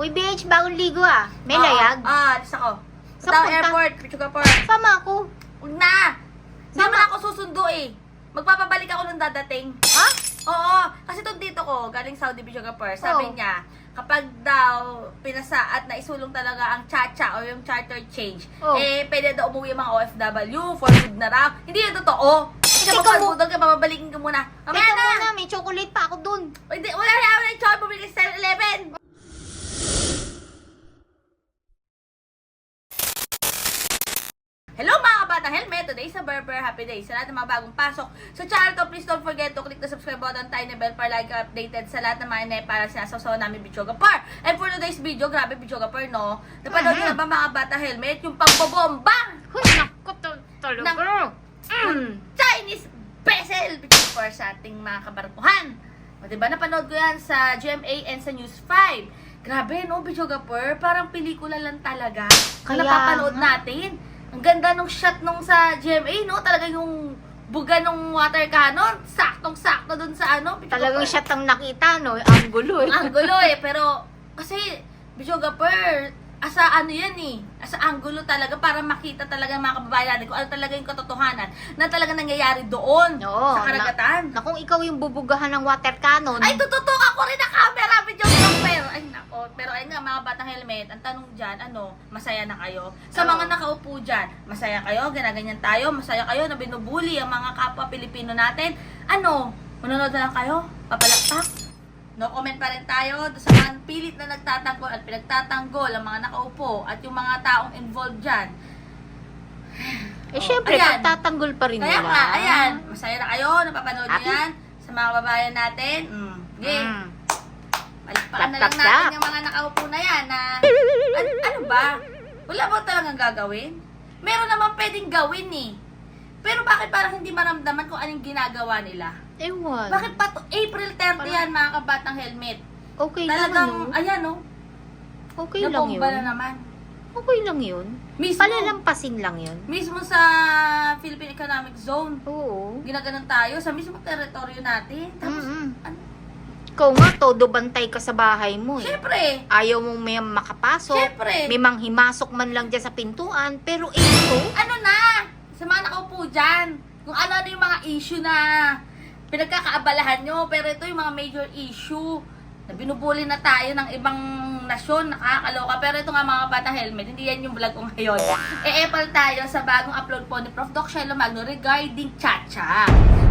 Uy, BH, bagong ligo ah. May Oo. layag. Ah, alis ako. Sa Sa punta? airport, Pichuga Port. Sama ako. Huwag na! Hindi Sama. naman ako susundo eh. Magpapabalik ako nung dadating. Ha? Oo, kasi itong dito ko, galing Saudi Pichuga Port, sabi Oo. niya, kapag daw pinasa at naisulong talaga ang chacha o yung charter change, Oo. eh, pwede daw umuwi yung mga OFW for good na raw. Hindi yun totoo. Hindi ka Ikaw mo- magpapagudol ka, bababalikin ka muna. Mamaya Teka na! muna, may chocolate pa ako dun. Hindi, wala na ako ng choy, bumili ka sa 7-Eleven! Hello mga kabata helmet! Today is a Berber Happy Day. Sa lahat ng mga bagong pasok sa channel to, please don't forget to click the subscribe button, tiny bell para like updated sa lahat ng mga inay para sinasasawa namin Bichoga Par. And for today's video, grabe Bichoga Par, no? Napanood niyo na ba mga bata helmet? Yung pagbobomba Uy, naku, talaga. ng Chinese vessel Bichoga Par sa ating mga kabarkuhan. O diba, napanood ko yan sa GMA and sa News 5. Grabe, no, Bichoga Par? Parang pelikula lang talaga. Kaya napapanood natin. Ang ganda nung shot nung sa GMA, no? Talaga yung buga nung water cannon. Saktong-sakto dun sa ano. Talagang shot ang nakita, no? Ang gulo eh. Ang gulo eh, pero kasi Bichoga Per, asa ano yan eh, asa anggulo talaga para makita talaga mga kababayan natin kung ano talaga yung katotohanan na talaga nangyayari doon Oo, sa karagatan. Na kung ikaw yung bubugahan ng water cannon, Ay, tututok ako rin ang camera, Bichoga Per. Ay, Pero ayun nga, mga batang helmet, ang tanong dyan, ano, masaya na kayo? Sa Oo. mga nakaupo dyan, masaya kayo? Ginaganyan tayo? Masaya kayo na binubuli ang mga kapwa Pilipino natin? Ano, manonood na lang kayo? Papalakpak? No comment pa rin tayo doon sa mga pilit na nagtatanggol at pinagtatanggol ang mga nakaupo at yung mga taong involved dyan. eh syempre, Ayan. pagtatanggol pa rin Kaya nila. nga, ayan, masaya na kayo, napapanood nyo Happy? yan sa mga kababayan natin. Mm. Okay. Mm. Palakpakan na lang tap, natin tap. yung mga nakaupo na yan na, an- ano ba? Wala ba talagang gagawin? Meron naman pwedeng gawin eh. Pero bakit parang hindi maramdaman kung anong ginagawa nila? Ewan. Bakit pa to? April 30 Parang- yan mga kabatang helmet. Okay lang Talagang, yun. ayan oh, Okay lang yun. nabomba na naman. Okay lang yun. Mismo, Palalampasin lang yun. mismo sa Philippine Economic Zone, Oo. ginaganon tayo sa mismo teritoryo natin. Tapos, Mm-mm. ano, Ikaw nga, todo bantay ka sa bahay mo eh. syempre, Ayaw mong may makapasok. syempre. May manghimasok man lang dyan sa pintuan. Pero ito, ano na, sa mga nakaupo dyan, kung ano-ano yung mga issue na pinagkakaabalahan nyo, pero ito yung mga major issue na binubuli na tayo ng ibang nasyon, nakakaloka. Pero ito nga mga bata helmet, hindi yan yung vlog ko ngayon. E-epal tayo sa bagong upload po ni Prof. Doc Shelo Magno regarding Chacha.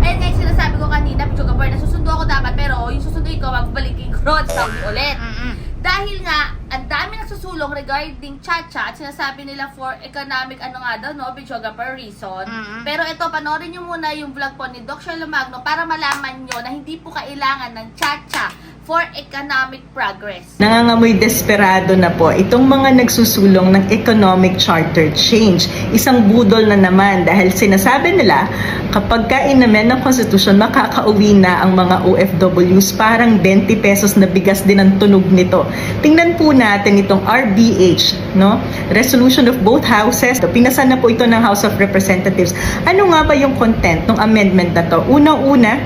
Ayun nga yung sinasabi ko kanina, Pichuga Bar, na susundo ako dapat, pero yung susunduin ko, magbalikin ko ron sa Saudi ulit. Dahil nga, ang dami nagsusulong regarding Chacha at sinasabi nila for economic ano nga daw, no, Bichoga per reason. Mhm. Pero ito, panoorin nyo muna yung vlog po ni Doc Shirley Magno para malaman nyo na hindi po kailangan ng Chacha for economic progress. Nangangamoy desperado na po itong mga nagsusulong ng economic charter change. Isang budol na naman dahil sinasabi nila kapag ka inamen ng konstitusyon makakauwi na ang mga OFWs parang 20 pesos na bigas din ang tunog nito. Tingnan po natin itong RBH, no? Resolution of both houses. Pinasa na po ito ng House of Representatives. Ano nga ba yung content ng amendment na to? Unang-una,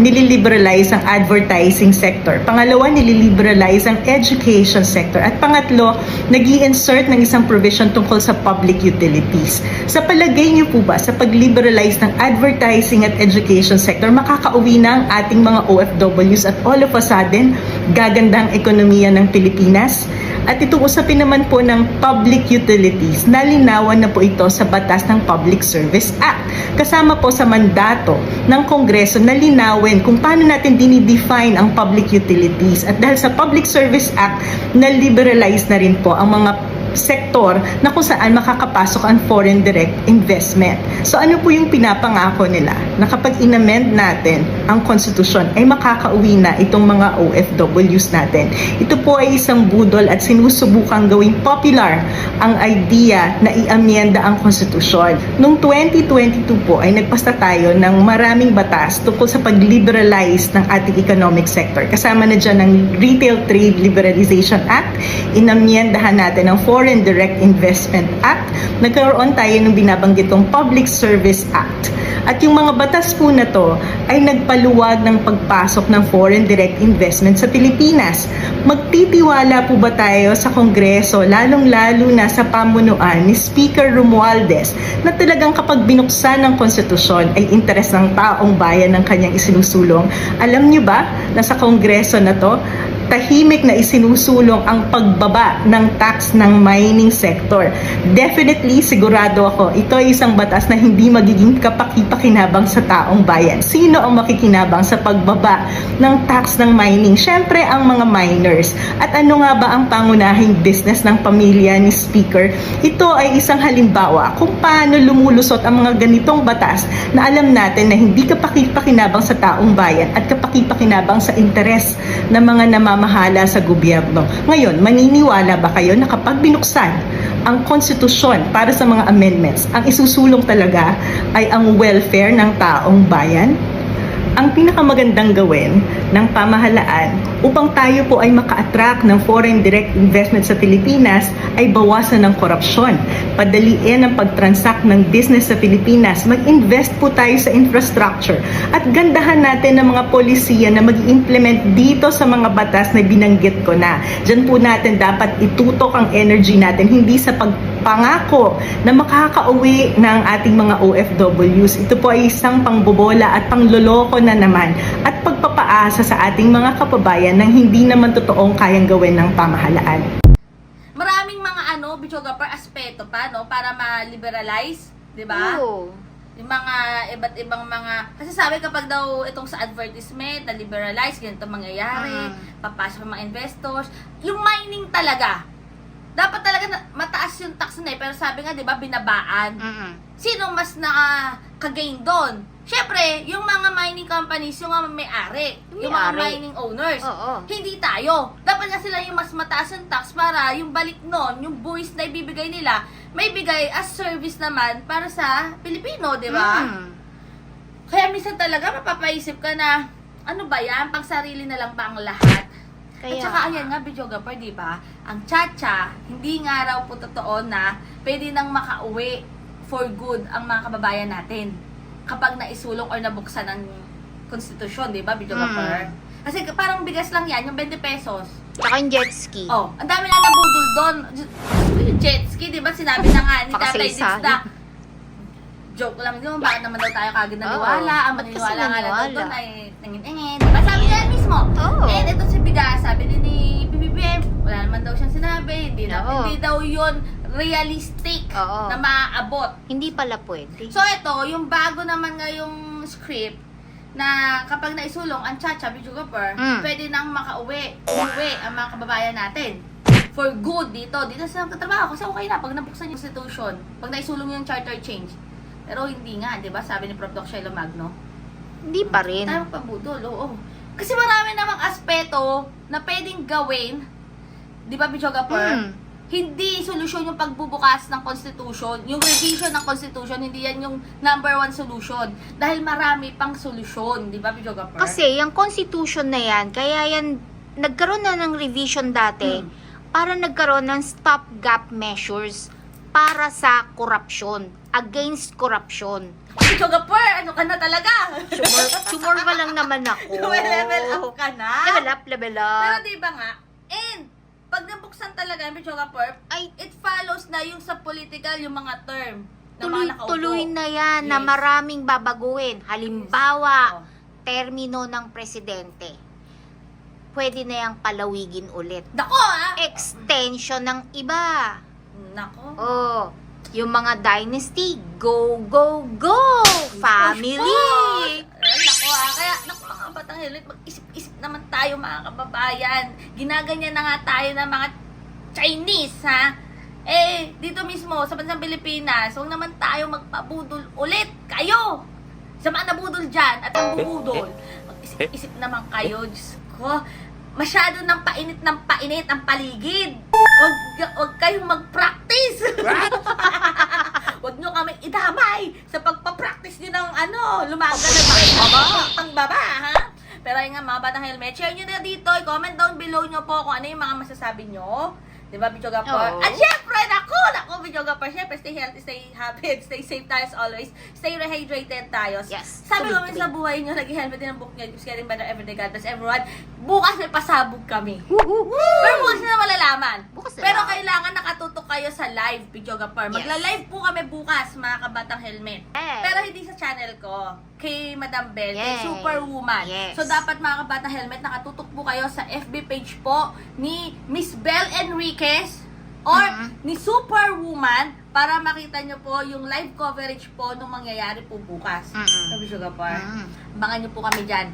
nililiberalize ang advertising sector. Pangalawa, nililiberalize ang education sector. At pangatlo, nag insert ng isang provision tungkol sa public utilities. Sa palagay niyo po ba, sa pag-liberalize ng advertising at education sector, makakauwi na ang ating mga OFWs at all of a sudden, gaganda ang ekonomiya ng Pilipinas? At itong usapin naman po ng public utilities, nalinawan na po ito sa batas ng Public Service Act. Kasama po sa mandato ng Kongreso na linawin kung paano natin dinidefine ang public utilities. At dahil sa Public Service Act, na-liberalize na rin po ang mga sektor na kung saan makakapasok ang foreign direct investment. So ano po yung pinapangako nila? Na kapag inamend natin ang konstitusyon ay makakauwi na itong mga OFWs natin. Ito po ay isang budol at sinusubukang gawing popular ang idea na i-amyenda ang konstitusyon. Noong 2022 po ay nagpasta tayo ng maraming batas tungkol sa pag-liberalize ng ating economic sector. Kasama na dyan ang Retail Trade Liberalization Act, inamyendahan natin ang Foreign Direct Investment Act, nagkaroon tayo ng binabanggitong Public Service Act. At yung mga batas po na to ay nagpaluwag ng pagpasok ng foreign direct investment sa Pilipinas. Magtitiwala po ba tayo sa Kongreso, lalong-lalo na sa pamunuan ni Speaker Romualdez na talagang kapag binuksan ng konstitusyon ay interes ng taong bayan ng kanyang isinusulong? Alam niyo ba na sa Kongreso na to, tahimik na isinusulong ang pagbaba ng tax ng mining sector. Definitely, sigurado ako, ito ay isang batas na hindi magiging kapaki-pakinabang sa taong bayan. Sino ang makikinabang sa pagbaba ng tax ng mining? Siyempre, ang mga miners. At ano nga ba ang pangunahing business ng pamilya ni Speaker? Ito ay isang halimbawa kung paano lumulusot ang mga ganitong batas na alam natin na hindi kapaki-pakinabang sa taong bayan at kapaki-pakinabang sa interes ng mga namamahala sa gobyerno. Ngayon, maniniwala ba kayo na kapag binuksan ang konstitusyon para sa mga amendments, ang isusulong talaga ay ang welfare ng taong bayan? Ang pinakamagandang gawin ng pamahalaan upang tayo po ay maka-attract ng foreign direct investment sa Pilipinas ay bawasan ng korupsyon, padaliin ang pag-transact ng business sa Pilipinas, mag-invest po tayo sa infrastructure. At gandahan natin ng mga polisiya na mag implement dito sa mga batas na binanggit ko na. Diyan po natin dapat itutok ang energy natin, hindi sa pagpangako na makakauwi ng ating mga OFWs. Ito po ay isang pangbobola at pangloloko na naman at pagpapaasa sa ating mga kababayan ng hindi naman totoong kayang gawin ng pamahalaan. Maraming mga ano, videographer aspeto pa, no? Para ma-liberalize, di ba? Oo. Yung mga iba't ibang mga... Kasi sabi kapag daw itong sa advertisement, na liberalize, ganito mangyayari, Mm. papasok ang mga investors. Yung mining talaga, dapat talaga na, mataas yung tax na eh. Pero sabi nga, di ba, binabaan. Mm-mm. Sino mas nakaka-gain doon? Siyempre, yung mga mining companies, yung mga may-ari, Yung yung mga may-ari. mining owners. Oo. Hindi tayo. Dapat nga sila yung mas mataas yung tax para yung balik nun, yung buwis na ibibigay nila, may bigay as service naman para sa Pilipino, di ba? Mm. Kaya minsan talaga mapapaisip ka na, ano ba yan? Pang sarili na lang ba ang lahat? Kaya, At saka ayan nga, videographer, di ba? Ang chacha, hindi nga raw po totoo na pwede nang makauwi for good ang mga kababayan natin kapag naisulong or nabuksan ng konstitusyon, di ba, videographer? Mm. Kasi parang bigas lang yan, yung 20 pesos. Tsaka yung jet ski. Oh, ang dami na nabudol doon. Jet ski, di ba, sinabi na nga ni Tatay Dix na joke lang yun, bakit naman daw tayo kagad naniwala? Oo, ang maniniwala nga lang doon ay mismo. Oo. And ito si Bigas, sabi din ni BBBM, wala naman daw siyang sinabi, hindi, na, Oo. hindi daw yun realistic Oo. na maaabot. Hindi pala pwede. So ito, yung bago naman ngayong script, na kapag naisulong ang Chacha, videographer, Mm. pwede nang makauwi, umuwi ang mga kababayan natin. For good dito, dito sa trabaho. Kasi okay na, pag nabuksan yung institution, pag naisulong yung charter change. Pero hindi nga, di ba? Sabi ni Prof. Doc Shelo Magno. Hindi pa rin. Tayo pabudol, oo. Kasi marami namang aspeto na pwedeng gawin, di ba, videographer? Mm. hindi solusyon yung pagbubukas ng constitution, yung revision ng constitution, hindi yan yung number one solution. Dahil marami pang solusyon, di ba, videographer? Kasi yung constitution na yan, kaya yan, nagkaroon na ng revision dati, Hmm. para nagkaroon ng stopgap measures para sa korupsyon, against corruption. videographer, ano ka na talaga? Sumor, sumorba lang naman ako. level up ka na. Level up, level Pero up. di ba nga, and pag nabuksan talaga yung videographer, Ay, it follows na yung sa political, yung mga term na tuloy, mga nakaupo. tuloy na yan na Yes. maraming babaguhin. Halimbawa, Oh. termino ng presidente. Pwede na yung palawigin ulit. Dako ah! Extension ng iba. Nako. Oh, yung mga dynasty, go, go, go! Family! Kaya, naku mga batang helmet, mag-isip-isip naman tayo mga kababayan. Ginaganyan na nga tayo ng mga Chinese, ha? Eh, dito mismo, sa bansang Pilipinas, huwag naman tayo magpabudol ulit. Kayo! Sa mga nabudol dyan at ang bubudol. Mag-isip-isip naman kayo, Diyos ko. Masyado ng painit ng painit ang paligid. Huwag, huwag kayong mag-practice. Huwag nyo kami idamay sa pagpa-practice nyo ng ano, lumaga na baba. Ang baba, ha? Pero ayun nga, mga batang helmet, share nyo na dito, i-comment down below nyo po kung ano yung mga masasabi nyo. Di ba, Bicho Gapor? At syempre, Videoga pa, syempre, stay healthy, stay happy, stay safe tayo as always. Stay rehydrated tayo. Yes. Sabi ko sa buhay nyo, naging helmet din ang book nyo. Keeps getting better every day. God bless everyone. Bukas may pasabog kami. Pero bukas na malalaman. Bukas na Pero lang. kailangan nakatutok kayo sa live. Yes. Magla-live po kami bukas, mga kabatang helmet. Yes. Pero hindi sa channel ko. Kay Madam Bell, kay Yes. Superwoman. Yes. So dapat mga kabatang helmet, nakatutok po kayo sa FB page po ni Miss Bell Enriquez or Mhm. ni Superwoman para makita nyo po yung live coverage po nung mangyayari po bukas. Mm-mm. Sabi Sugar Par. Mm. Abangan nyo po kami dyan.